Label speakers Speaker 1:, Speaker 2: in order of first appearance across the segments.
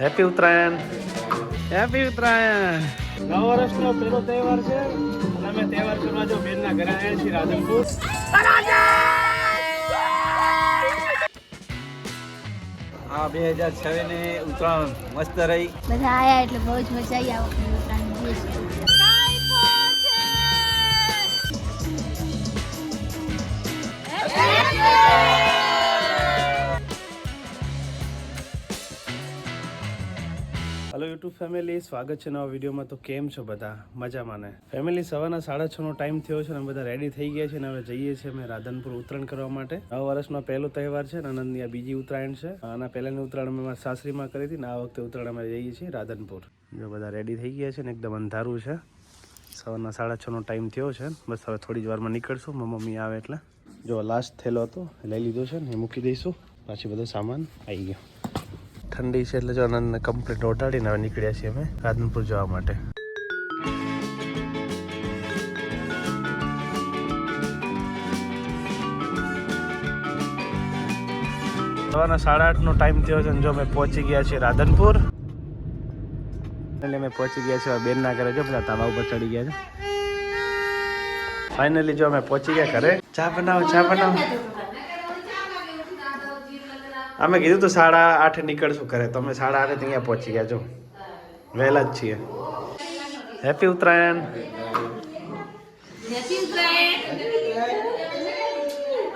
Speaker 1: Happy Uttarayan happy Uttarayan નવ વર્ષનો પહેલો તહેવાર છે અને અમે તહેવાર કરવા જો બેનના ઘરે આવ્યા છીએ રાધનપુર. આ બે હજાર છવ્વીસની ઉત્તરાયણ મસ્ત રહી.
Speaker 2: બધા આયા એટલે બહુ જ મજા આવી આ વખતે ઉત્તરાયણની.
Speaker 1: હલો યુટ્યુબ ફેમિલી સ્વાગત છે નવા વિડીયોમાં. તો કેમ છો બધા? મજામાં ને? ફેમિલી સવારના સાડા છ નો ટાઈમ થયો છે અને બધા રેડી થઈ ગયા છે અને હવે જઈએ છીએ અમે રાધનપુર ઉત્તરાયણ કરવા માટે. નવ વર્ષનો પહેલો તહેવાર છે આનંદની આ બીજી ઉત્તરાયણ છે. આના પહેલાની ઉત્તરાયણ અમે સાસરીમાં કરી હતી ને આ વખતે ઉત્તરાયણ અમે જઈએ છીએ રાધનપુર. જો બધા રેડી થઈ ગયા છે ને, એકદમ અંધારું છે. સવારના સાડા છ નો ટાઈમ થયો છે. બસ હવે થોડી જ વારમાં નીકળશું. મમ્મી આવે એટલે. જો લાસ્ટ થયેલો હતો, લઈ લીધો છે ને, એ મૂકી દઈશું. પાછી બધો સામાન આવી ગયો. ઠંડી છે એટલે જો આનંદને કમ્પ્લીટ ઓટાડીને હવે નીકળ્યા છીએ અમે રાધનપુર જવા માટે. સવારના સાડા આઠનો ટાઈમ થયો છે જો અમે પહોંચી ગયા છીએ રાધનપુર. એટલે અમે પહોંચી ગયા છીએ બેનના ઘરે જો બધા તાવા ઉપર ચડી ગયા છે. ફાઇનલી જો અમે પહોંચી ગયા ઘરે. ચા બનાવો ચા બનાવો. અમે કીધું તો સાડા આઠે નીકળશું ઘરે. તમે સાડા આઠે ત્યાં પહોંચી ગયા છો વહેલા જ છીએ. હેપી ઉત્તરાયણ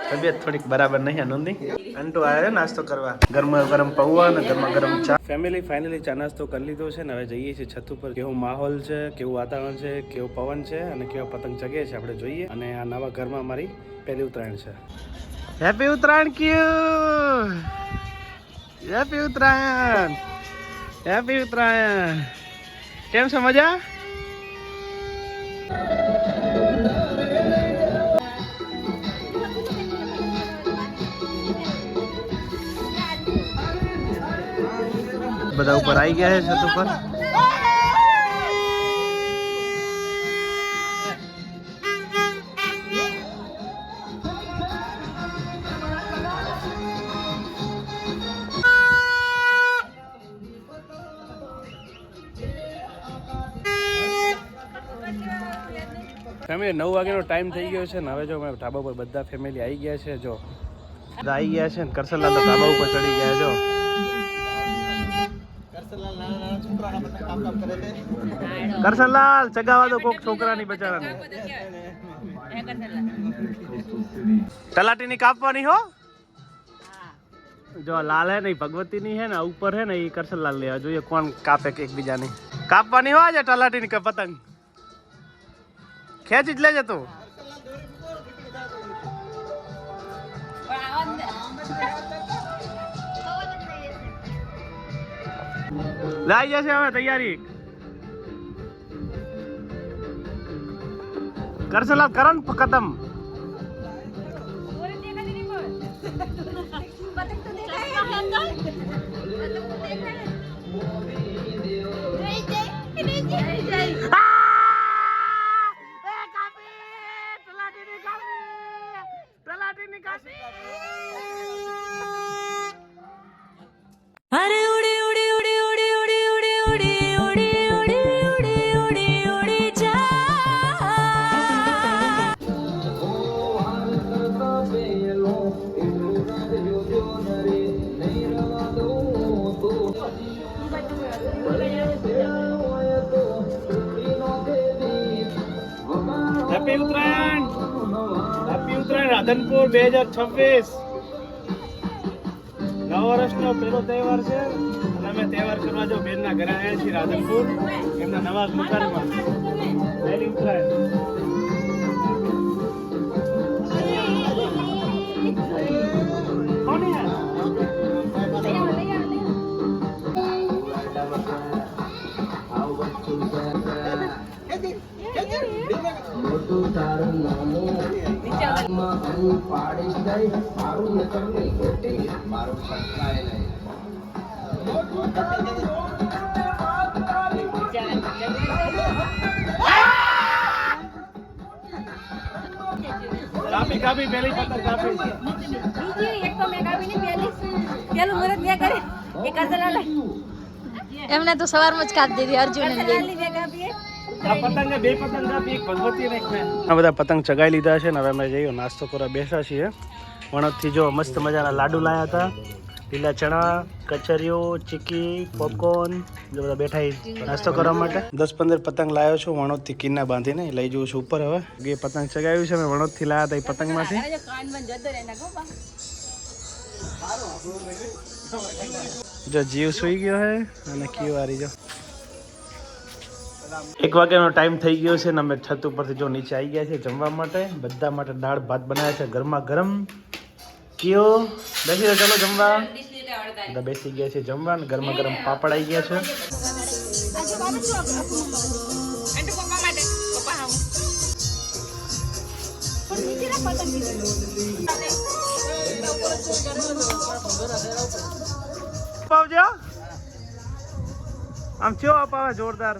Speaker 1: તબિયત થોડીક બરાબર નહીં આનંદી અંટુ આવ્યો છે નાસ્તો કરવા. ગરમા ગરમ પૌવા અને ગરમા ગરમ ચા. ફેમિલી ફાઇનલી ચા નાસ્તો કરી લીધો છે ને હવે જઈએ છીએ છત ઉપર. કેવો માહોલ છે કેવું વાતાવરણ છે કેવો પવન છે અને કેવા પતંગ ચગે છે આપણે જોઈએ. અને આ નવા ઘરમાં મારી પહેલી ઉત્તરાયણ છે. હેપી ઉત્તરાયણ ક્યુ હેપી ઉત્તરાયણ હેપી ઉત્તરાયણ કેમ છે મજા? બધા ઉપર આવી ગયા છે છત ઉપર? ફેમિલી નવ વાગ્યાનો ટાઈમ થઈ ગયો છે ને હવે જો ઢાબા પર બધા ફેમિલી આવી ગયા છે, જો. બધા આવી ગયા છે ને કરસનલાલ તો ઢાબા ઉપર ચડી ગયા, જો. કરસનલાલ ચગાવા દો કોક છોકરાની બચારાને તલાટીની કાપવાની હો. જો લાલ હે નહીં ભગવતી ની હે ને ઉપર હે ને એ કરસનલાલ લેવા જોઈએ, કોણ કાપે કે એકબીજાની. કાપવાની હો આજે તલાટીની કે પતંગ. ખેંચી જ લેજે તું લાઈ જશે હવે તૈયારી. કરસનલાલ કરણ કદમ.
Speaker 3: અરે
Speaker 1: રાધનપુર બે હજાર છવ્વીસ. નવ વર્ષનો પહેલો તહેવાર છે. અને અમે તહેવાર કરવા જો બેનના ઘરે આવ્યા છીએ રાધનપુર. એમના નવા મકાનમાં માં હું પાડી જાય મારું ને તમને ખોટી મારું ફટકાય કાપી કાપી પેલી પતર કાપી
Speaker 2: બીજી એક તો મેં કાપી ની પેલી પેલું મુરત મેં કરી એ કસલા એમને તો સવારમાં જ કાપી દીધી અર્જુન
Speaker 1: આ બધા પતંગ ચગાવી લીધા છે ને હવે અમે જઈએ નાસ્તો કરવા બેસા છીએ. વણતથી જો મસ્ત મજાના લાડુ લાયા હતા. લીલા ચણા, કચરીઓ, ચીકી, પોપકોર્ન જો બધા બેઠા નાસ્તો કરવા માટે. દસ પંદર પતંગ લાવ્યો છું, વણોદથી કિન્ના બાંધીને લઈ જઉં છું ઉપર હવે. એ પતંગ ચગાવ્યું છે મેં વણોદથી લાયા હતા એ પતંગમાંથી. જો જીવ સુઈ ગયો હે અને કીઓ વારી જો. એક વાગ્યાનો ટાઈમ થઈ ગયો છે અને અમે છત ઉપરથી જો નીચે આવી ગયા છે જમવા માટે. બધા માટે દાળ, ભાત બનાવ્યા છે ગરમા ગરમ. કયો? બેસી જાઓ, ચાલો જમવા. બધા બેસી ગયા છે જમવા અને ગરમા ગરમ પાપડ આવી ગયા છે. આમ ચો અપાવે જોરદાર?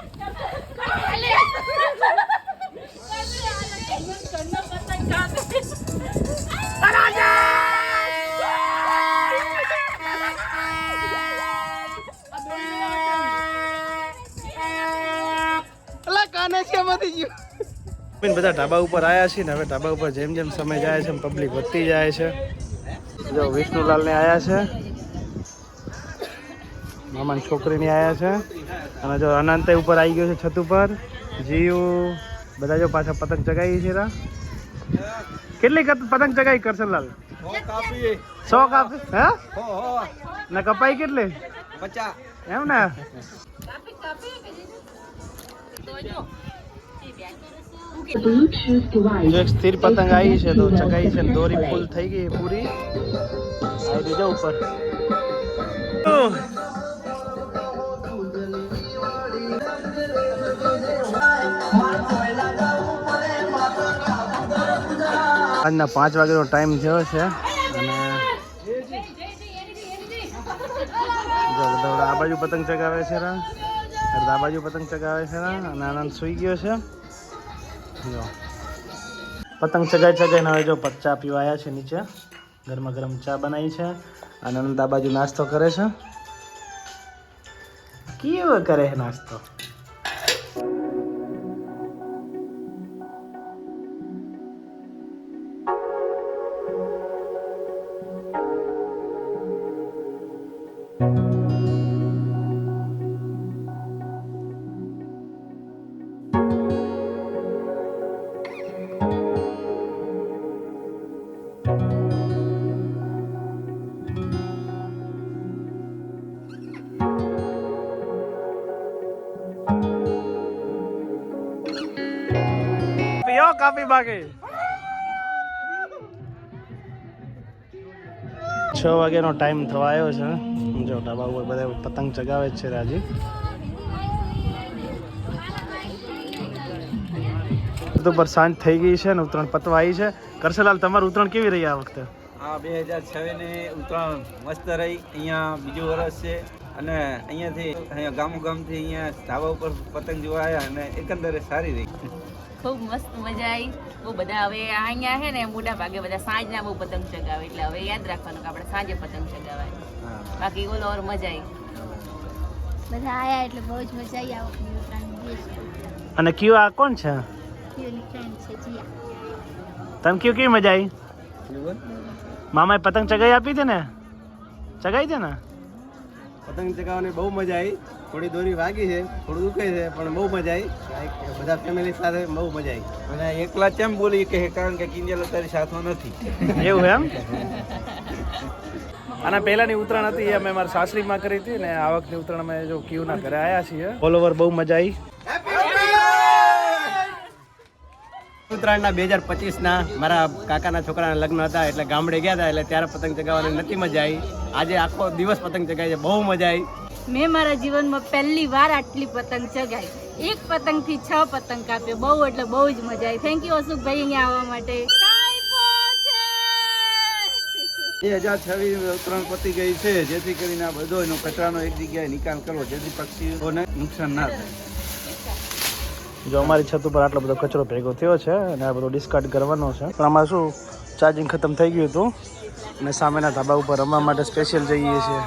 Speaker 1: બેન બધા ઢાબા ઉપર આવ્યા છીએ ને હવે ઢાબા ઉપર જેમ જેમ સમય જાય છે પબ્લિક વધતી જાય છે. જો વિષ્ણુલાલ ને આવ્યા છે. મામાની છોકરીની આવ્યા છે. અને જો અનંત ઉપર આવી ગયો છે છત ઉપર. જીવ બધા જો પાછા પતંગ ચગાવી છે રા. કેટલી પતંગ ચગાવી કરશનલાલ સો કાપી. હે? ને કપાઈ કેટલી? એમ ને? જો સ્થિર પતંગ આવી છે તો ચગાઈ છે દોરી ફૂલ થઈ ગઈ પૂરી. આવી દેજો ઉપર. આજના પાંચ વાગ્યાનો ટાઈમ થયો છે. અને આ બાજુ પતંગ ચગાવે છે આ બાજુ પતંગ ચગાવે છે અને આનંદ સૂઈ ગયો છે. જો. પતંગ ચગાઈ ચગાઈને હવે જો ચા પીવા આવ્યા છે નીચે. ગરમા ગરમ ચા બનાવી છે અને અનંત બાજુ નાસ્તો કરે છે. કેવો કરે નાસ્તો? કાપી બાકી છ વાગ્યાનો ટાઈમ થવા આવ્યો છે. જો ઢાબા ઉપર બધા પતંગ ચગાવે જ છે રાજી. તો પર સાંજ થઈ ગઈ છે ને ઉત્તરાયણ પતવાઈ આવી છે. કરશલાલ તમારું ઉત્તરાયણ કેવી રહી આ વખતે?
Speaker 4: આ બે હજાર છવ્વીસની ઉત્તરાયણ મસ્ત રહી. અહીંયા બીજું વર્ષ છે અને અહીંયાથી અહીંયા ગામ ગામથી અહીંયા ધાબા ઉપર પતંગ જોવા આવ્યા અને એકંદરે સારી રહી.
Speaker 5: ખૂબ મસ્ત મજા આવી. બહુ બધા હવે અહીંયા છે ને મોટા ભાગે બધા સાંજના બહુ પતંગ ચગાવે એટલે હવે યાદ રાખવાનું કે આપણે સાંજે પતંગ
Speaker 4: ચગાવાય.
Speaker 5: બાકી ઓલો ઓર મજા આવી.
Speaker 2: બધા આયા એટલે બહુ જ મજા આવી આ વખતે
Speaker 1: અને કયું આ કોણ છે?
Speaker 2: તમ છે
Speaker 1: કયું કેવી મજા આવી? મામાએ પતંગ ચગાઈ આપી હતી ને? ચગાઈ છે ને?
Speaker 4: પતંગ ચગાવવાની બહુ મજા આવી.
Speaker 1: થોડી દોરી વાગી છે થોડું દુખે છે પણ બહુ મજા આવી. બધા ફેમિલી સાથે બહુ મજા આવી.
Speaker 4: અને એકલા કેમ બોલી કે કારણ કે કિંજલ અત્યારે સાથમાં નથી?
Speaker 1: એવું એમ? આના પહેલાની ઉત્તરાયણ હતી એ અમે મારા સાસરીમાં કરી હતી ને આ વખતની ઉત્તરાયણ અમે જો ક્યુના ઘરે આવ્યા છીએ. ઓલ ઓવર બહુ મજા આવી.
Speaker 6: ઉત્તરાયણના બે હજાર પચીસના મારા કાકાના છોકરાના લગ્ન હતા એટલે ગામડે ગયા હતા એટલે ત્યારે પતંગ ચગાવવાની નથી મજા આવી. આજે આખો દિવસ પતંગ ચગાવી છે બહુ મજા આવી.
Speaker 2: મેં મારા જીવનમાં પહેલી વાર આટલી પતંગ ચગાવી એક પતંગથી છ પતંગ કાપ્યો. બહુ એટલે બહુ જ મજા આવી. થેન્ક યુ અશોકભાઈ અહીંયા આવવા માટે.
Speaker 4: બે હજાર છવ્વીસ ઉત્તરાયણ પતી ગઈ છે. જેથી કરીને આ બધો એનો કચરાનો એક જગ્યાએ નિકાલ કરવો. જેથી પક્ષીઓને નુકસાન ના થાય.
Speaker 1: જો અમારી છત ઉપર આટલો બધો કચરો ભેગો થયો છે અને આ બધો ડિસ્કાર્ડ કરવાનો છે. પણ આમાં શું? ચાર્જિંગ ખતમ થઈ ગયું હતું. અને સામેના ધાબા ઉપર રમવા માટે સ્પેશિયલ જઈએ છીએ.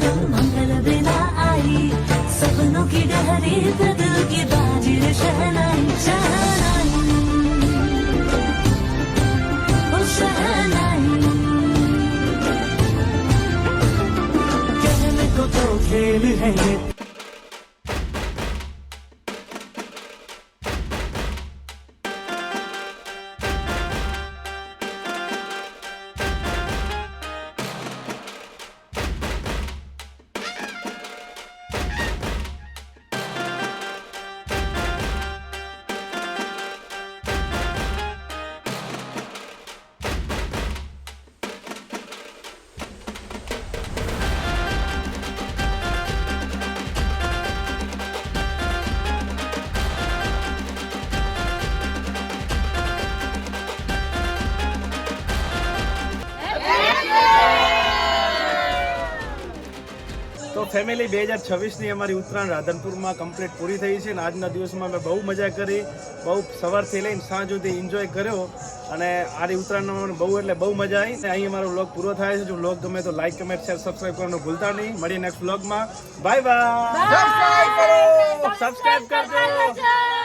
Speaker 3: शुभारंभ मंगल बेला आई सपनों की डहरी पे दिल की बाजी रे शहनाई शहनाई ओ शहनाई कहने को तो खेल है ये
Speaker 1: ફેમિલી બે હજાર છવ્વીસની અમારી ઉત્તરાયણ રાધનપુરમાં કમ્પ્લીટ પૂરી થઈ છે અને આજના દિવસમાં મેં બહુ મજા કરી બહુ સવારથી લઈને સાંજ સુધી એન્જોય કર્યો અને આરી ઉત્તરાયણમાં મને બહુ એટલે બહુ મજા આવી અને અહીં મારો વ્લોગ પૂરો થાય છે. જો વ્લોગ ગમે તો લાઈક કમેન્ટ શેર સબસ્ક્રાઈબ કરવાનું ભૂલતા નહીં. મળીએ નેક્સ્ટ વ્લોગમાં બાય બાય સબસ્ક્રાઈબ કરજો.